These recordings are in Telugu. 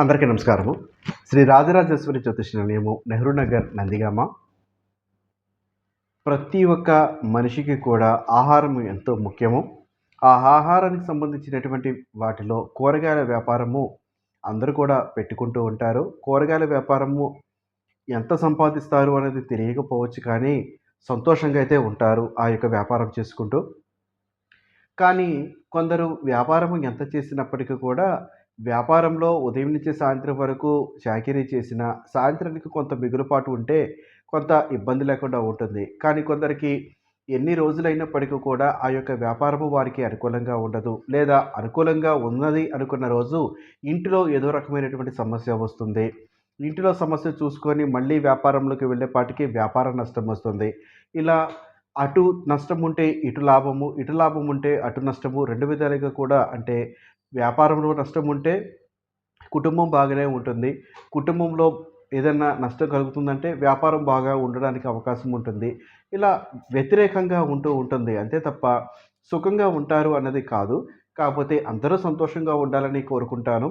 అందరికీ నమస్కారము. శ్రీ రాజరాజేశ్వరి జ్యోతిష నిలయము నెహ్రూ నగర్ నందిగామ. ప్రతి ఒక్క మనిషికి కూడా ఆహారం ఎంతో ముఖ్యము. ఆ ఆహారానికి సంబంధించినటువంటి వాటిలో కూరగాయల వ్యాపారము అందరూ కూడా పెట్టుకుంటూ ఉంటారు. కూరగాయల వ్యాపారము ఎంత సంపాదిస్తారు అనేది తెలియకపోవచ్చు కానీ సంతోషంగా అయితే ఉంటారు ఆ యొక్క వ్యాపారం చేసుకుంటూ. కానీ కొందరు వ్యాపారం ఎంత చేసినప్పటికీ కూడా వ్యాపారంలో ఉదయం నుంచి సాయంత్రం వరకు చాకరీ చేసిన సాయంత్రానికి కొంత మిగులుపాటు ఉంటే కొంత ఇబ్బంది లేకుండా ఉంటుంది. కానీ కొందరికి ఎన్ని రోజులైనప్పటికీ కూడా ఆ యొక్క వ్యాపారము వారికి అనుకూలంగా ఉండదు. లేదా అనుకూలంగా ఉన్నది అనుకున్న రోజు ఇంటిలో ఏదో రకమైనటువంటి సమస్య వస్తుంది. ఇంటిలో సమస్య చూసుకొని మళ్ళీ వ్యాపారంలోకి వెళ్ళేపాటికి వ్యాపార నష్టం వస్తుంది. ఇలా అటు నష్టం ఉంటే ఇటు లాభము ఇటు లాభం ఉంటే అటు నష్టము రెండు విధాలుగా కూడా అంటే వ్యాపారంలో నష్టం ఉంటే కుటుంబం బాగానే ఉంటుంది. కుటుంబంలో ఏదైనా నష్టం కలుగుతుందంటే వ్యాపారం బాగా ఉండడానికి అవకాశం ఉంటుంది. ఇలా వ్యతిరేకంగా ఉంటూ ఉంటుంది. అంతే తప్ప సుఖంగా ఉంటారు అన్నది కాదు. కాకపోతే అందరూ సంతోషంగా ఉండాలని కోరుకుంటాను.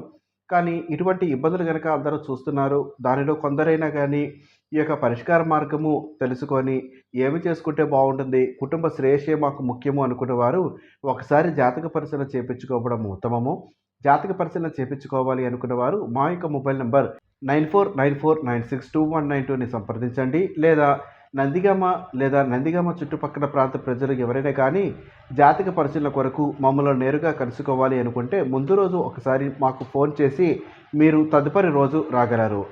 కానీ ఇటువంటి ఇబ్బందులు కనుక అందరూ చూస్తున్నారు దానిలో కొందరైనా కానీ ఈ యొక్క పరిష్కార మార్గము తెలుసుకొని ఏమి చేసుకుంటే బాగుంటుంది కుటుంబ శ్రేయస్సే మాకు ముఖ్యము అనుకున్న వారు ఒకసారి జాతక పరిశీలన చేపించుకోవడం ఉత్తమము. జాతక పరిశీలన చేపించుకోవాలి అనుకున్న వారు మా యొక్క mobile number nine four nine four nine six two one nine టూని సంప్రదించండి. లేదా నందిగామ లేదా నందిగామ చుట్టుపక్కల ప్రాంత ప్రజలు ఎవరైనా కానీ జాతక పరిశీలన కొరకు మమ్మల్ని నేరుగా కలుసుకోవాలి అనుకుంటే ముందు రోజు ఒకసారి మాకు ఫోన్ చేసి మీరు తదుపరి రోజు రాగలరు.